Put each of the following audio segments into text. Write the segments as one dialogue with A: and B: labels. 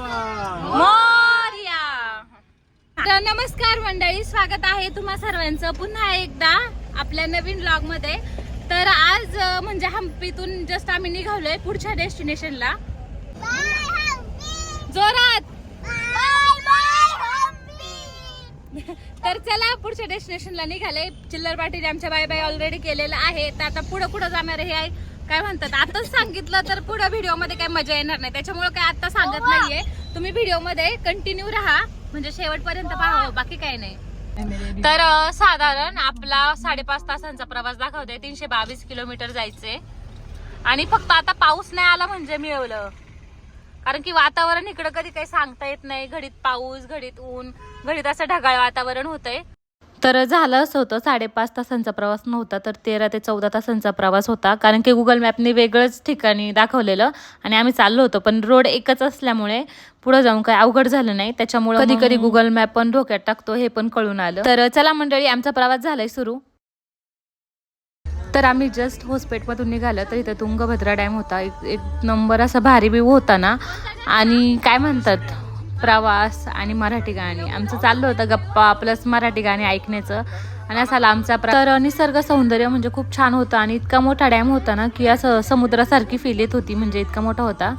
A: मोर्या. तर नमस्कार मंडळी स्वागत आहे तुम्हा सर्वांचं. पुन्हा एकदा आपल्या नवीन ब्लॉगमध्ये तर आज म्हणजे हम्पीतून जस्ट आम्ही निघालोय पुढच्या डेस्टिनेशनला जोरात. तर चला पुढच्या डेस्टिनेशनला निघाले. चिल्लर पाटील आमच्या बाय बाय ऑलरेडी केलेलं आहे. तर आता पुढं पुढं जाणार हे आहे काय म्हणतात? आताच सांगितलं तर पुढे व्हिडिओमध्ये काही मजा येणार नाही. त्याच्यामुळे काय आता सांगत नाहीये. तुम्ही व्हिडिओमध्ये कंटिन्यू राहा. म्हणजे शेवटपर्यंत पाहावं. बाकी काही नाही. तर साधारण आपला साडेपाच तासांचा प्रवास दाखवतोय. तीनशे बावीस किलोमीटर जायचे आणि फक्त आता पाऊस नाही आला म्हणजे मिळवलं. कारण की वातावरण इकडं कधी काही सांगता येत नाही. घडीत पाऊस घडीत ऊन घडीत असं ढगाळ वातावरण होतंय. तर झालं असं होतं साडेपाच तासांचा प्रवास नव्हता तर तेरा ते चौदा तासांचा प्रवास होता. कारण की गुगल मॅपने वेगळंच ठिकाणी दाखवलेलं आणि आम्ही चाललो होतो पण रोड एकच असल्यामुळे पुढे जाऊन काही अवघड झालं नाही. त्याच्यामुळे कधी कधी गुगल मॅप पण डोक्यात टाकतो हे पण कळून आलं. तर चला मंडळी आमचा प्रवास झालाय सुरू. तर आम्ही जस्ट होस्पेटमधून निघालं तर इथं तुंगभद्रा डॅम होता. एक एक नंबर असा भारी व्यू होता ना. आणि काय म्हणतात? प्रवास आणि मराठी गाणी. आमचं चाललं होतं गप्पा प्लस मराठी गाणी ऐकण्याचं. आणि असा लांबचा तर निसर्ग सौंदर्य म्हणजे खूप छान होतं आणि इतका मोठा डॅम होता ना की असं समुद्रासारखी फील येत होती म्हणजे इतका मोठा होता.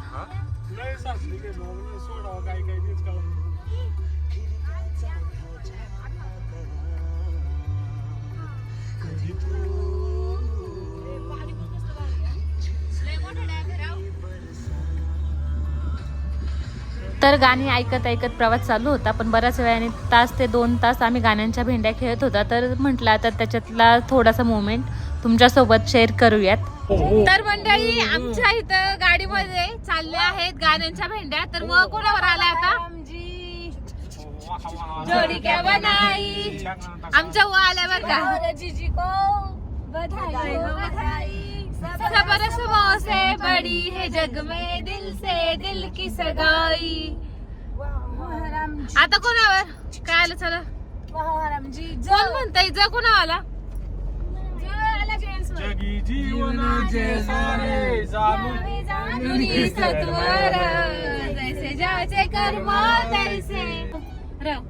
A: तर गाणी ऐकत ऐकत प्रवास चालू होता पण बऱ्याच वेळाने तास ते दोन तास आम्ही गाण्यांच्या भेंड्या खेळत होता. तर म्हटलं तर त्याच्यातला थोडासा मोमेंट तुमच्यासोबत शेअर करूयात. तर मंडळी आमच्या इथं गाडीमध्ये चालले आहेत गाण्यांच्या भेंड्या. तर मग कोणावर आला आता? जोडी क्या बनाई आमच्या व आल्या बर का? सबर सुबह से बड़ी है जग में दिल से दिल की सगाई। आता कोणावर? काय आलं चला? कोण म्हणताय? जा कोणावाला?
B: जगी जीवन जैसारे जाणू
A: दुनी सत्वर जैसे जाचे कर्म तैसे. र-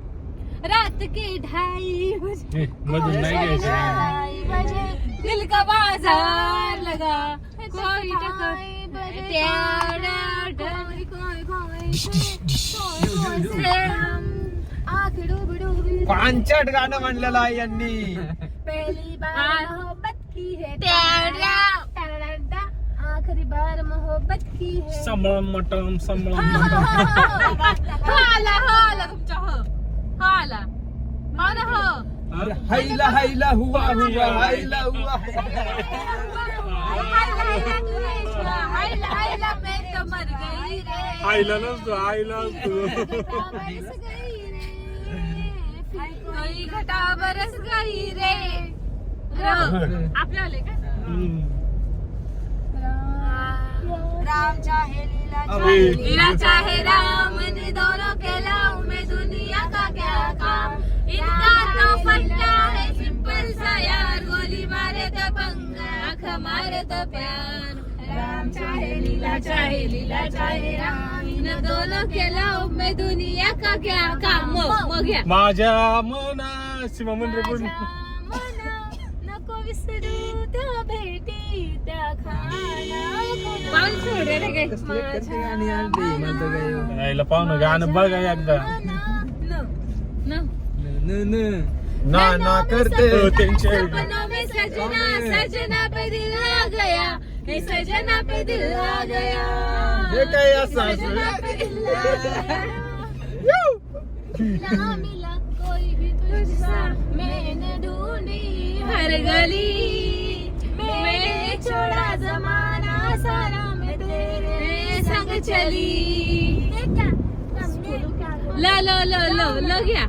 A: रात की ढाई
B: मधून नाही घ्यायचं.
A: बजे दिल का बाजार लगा. कोई
B: पांचट गाणं म्हणलेलं आहे यांनी.
C: पहली बार। मोहब्बत की है आखिरी बार मोहब्बत की है
B: संभळम मटम संभळम
A: हो हो आला तुमच्या
B: हैला हैला हुआ हुआ हैला हुआ।
A: आईला मैं तो
C: बरस गई रे
A: कोई घटा बरस गई रे र- आपले आले का
C: राम चाहे लीला
B: अबे
A: लीला चाहे राम ने दोनों के लाऊ में दुनिया का तो प्यार. राम चाहे लीला चाहे लीला चाहे राम. इन दोनों के लाऊ में दुनिया का क्या काम मग घ्या.
B: माझ्या मना सीमा मंदिर कोण?
C: मना नको विसरू त्या भेटी त्या खाना.
A: पाऊल सोड रे काय
B: पाहुणं गाणं बघा एकदा.
A: न
B: ना ना. करते. त्यांचे
A: सपनों में सजना सजना पे दिल आ गया. हे सजना पे दिल आ गया.
B: हे काय असं
A: सजना पे दिल आ गया.
C: ना मिला कोई भी तुझसा मैंने ढूंढी
A: हर गली.
C: मैंने छोड़ा जमाना सारा मैं तेरे
A: संग चली? ल ल ल ल ल घ्या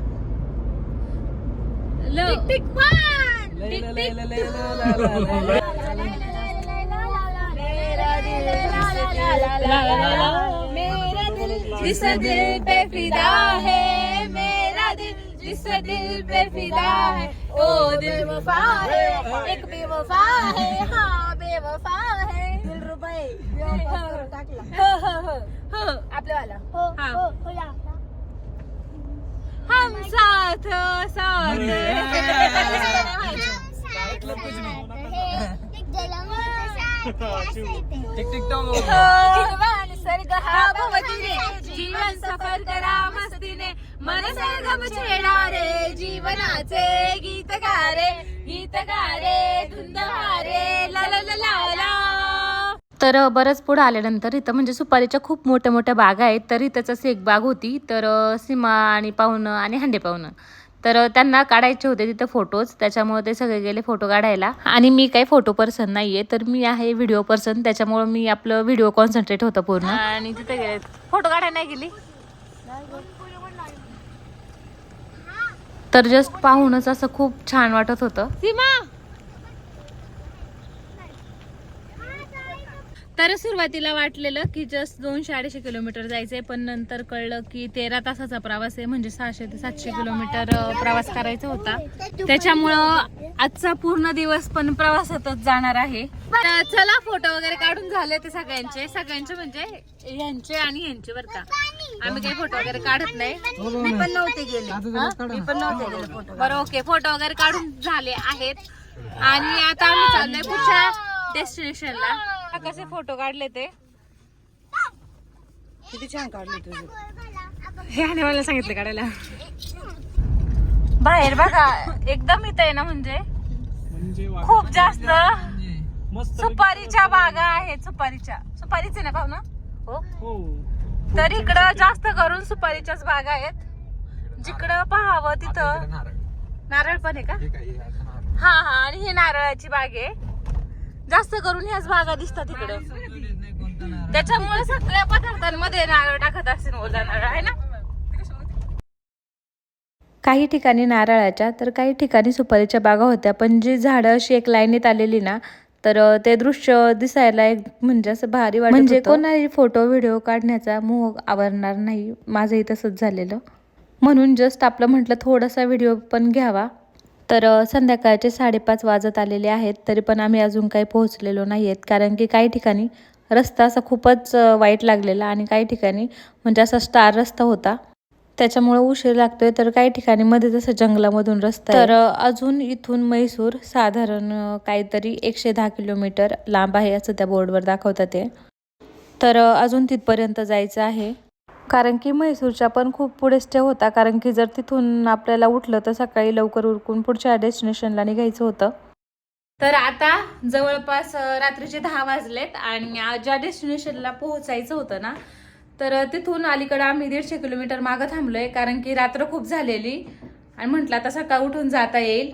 A: जिस दिल पे फिदा है मेरा दिल जिस दिल पे फिदा है ओ दिल
C: वफा है एक बेवफा है हाँ बेवफा है। दिल रुपये आपल्यावाला हो, हो,
A: हो,
C: हो, हो,
A: हो,
C: हो, हो, हो, हम
D: साथ साथ जीवन सर्ग हा भवतीने जीवन सफर करा मस्तीने मन सरगम छेडा रे जीवनाचे गीत गा रे गीत गा रे धुंद रे ला ला ला ला ला तर बरंच पुढं आल्यानंतर इथं म्हणजे सुपारीच्या खूप मोठ्या मोठ्या बागा आहेत तर इथंच एक बाग होती. तर सीमा आणि पाहुणं आणि हंडे पाहुणं. तर त्यांना काढायचे होते तिथं फोटोज त्याच्यामुळे ते सगळे गेले फोटो काढायला. आणि मी काही फोटो पर्सन नाहीये तर मी आहे व्हिडिओ पर्सन त्याच्यामुळे मी आपलं व्हिडिओ कॉन्सन्ट्रेट होतं पूर्ण. आणि तिथे गेले. फोटो काढायला नाही गेली? तर जस्ट पाहूनच असं खूप छान वाटत होतं. सीमा! तर सुरुवातीला वाटलेलं की जस्ट दोनशे अडीचशे किलोमीटर जायचंय पण नंतर कळलं की तेरा तासाचा प्रवास आहे म्हणजे सहाशे ते सातशे किलोमीटर प्रवास करायचा होता. त्याच्यामुळं आजचा पूर्ण दिवस पण प्रवासातच जाणार आहे. तर चला फोटो वगैरे काढून झाले ते सगळ्यांचे. सगळ्यांचे म्हणजे यांचे आणि यांचे बरं का. आम्ही काही फोटो वगैरे काढत नाही.
C: मी पण नव्हते गेले. मी पण नव्हते गेले फोटो
D: बरं ओके फोटो वगैरे काढून झाले आहेत. आणि आता आम्ही चाललोय पुढच्या डेस्टिनेशनला कसे फोटो काढले ते?
C: किती छान काढले तुझे
D: हे. आणि मला सांगितले काढायला. बाहेर बघा एकदम इथं आहे ना म्हणजे.
B: म्हणजे
D: खूप जास्त
B: मस्त
D: सुपारीच्या बागा आहेत सुपारीच्या. सुपारीच आहे ना भाऊ ना? हो.
B: हो.
D: तर इकडं जास्त करून सुपारीच्याच बागा आहेत. जिकडं पाहावं तिथं. नारळ. पण आहे का? हा हा आणि ही नारळाची बाग आहे. जास्त करून ह्याच बागा दिसतात इकडे. त्याच्यामुळे सगळ्या पदार्थांमध्ये नारळ टाकत असतील ओला नारळ आहे ना? काही ठिकाणी नारळाच्या तर काही ठिकाणी सुपारीच्या बागा होत्या पण जी झाडं अशी एक लाईनीत आलेली ना तर ते दृश्य दिसायला एक म्हणजे असं भारी वाटत म्हणजे कोणाही फोटो व्हिडिओ काढण्याचा मोह आवरणार नाही माझंही तसंच झालेलं. म्हणून जस्ट आपलं म्हटलं थोडासा व्हिडिओ पण घ्यावा. तर संध्याकाळचे साडेपाच वाजत आलेले आहेत तरी पण आम्ही अजून काही पोहोचलेलो नाही आहेत कारण की काही ठिकाणी रस्ता असा खूपच वाईट लागलेला आणि काही ठिकाणी म्हणजे असा स्टार रस्ता होता. त्याच्यामुळे उशीर लागतोय तर काही ठिकाणी मध्ये जसं जंगलामधून रस्ता तर अजून इथून म्हैसूर साधारण काहीतरी एकशे दहा किलोमीटर लांब आहे असं त्या बोर्डवर दाखवतात ते. तर अजून तिथपर्यंत जायचं आहे. कारण की म्हैसूरच्या पण खूप पुढे स्टे होता. कारण की जर तिथून आपल्याला उठलं तर सकाळी लवकर उरकून पुढच्या डेस्टिनेशनला निघायचं होतं. तर आता जवळपास रात्रीचे दहा वाजलेत आणि ज्या डेस्टिनेशनला पोहोचायचं होतं ना तर तिथून अलीकडं आम्ही दीडशे किलोमीटर मागं थांबलोय. कारण की रात्र खूप झालेली. आणि म्हटलं आता सकाळ उठून जाता येईल.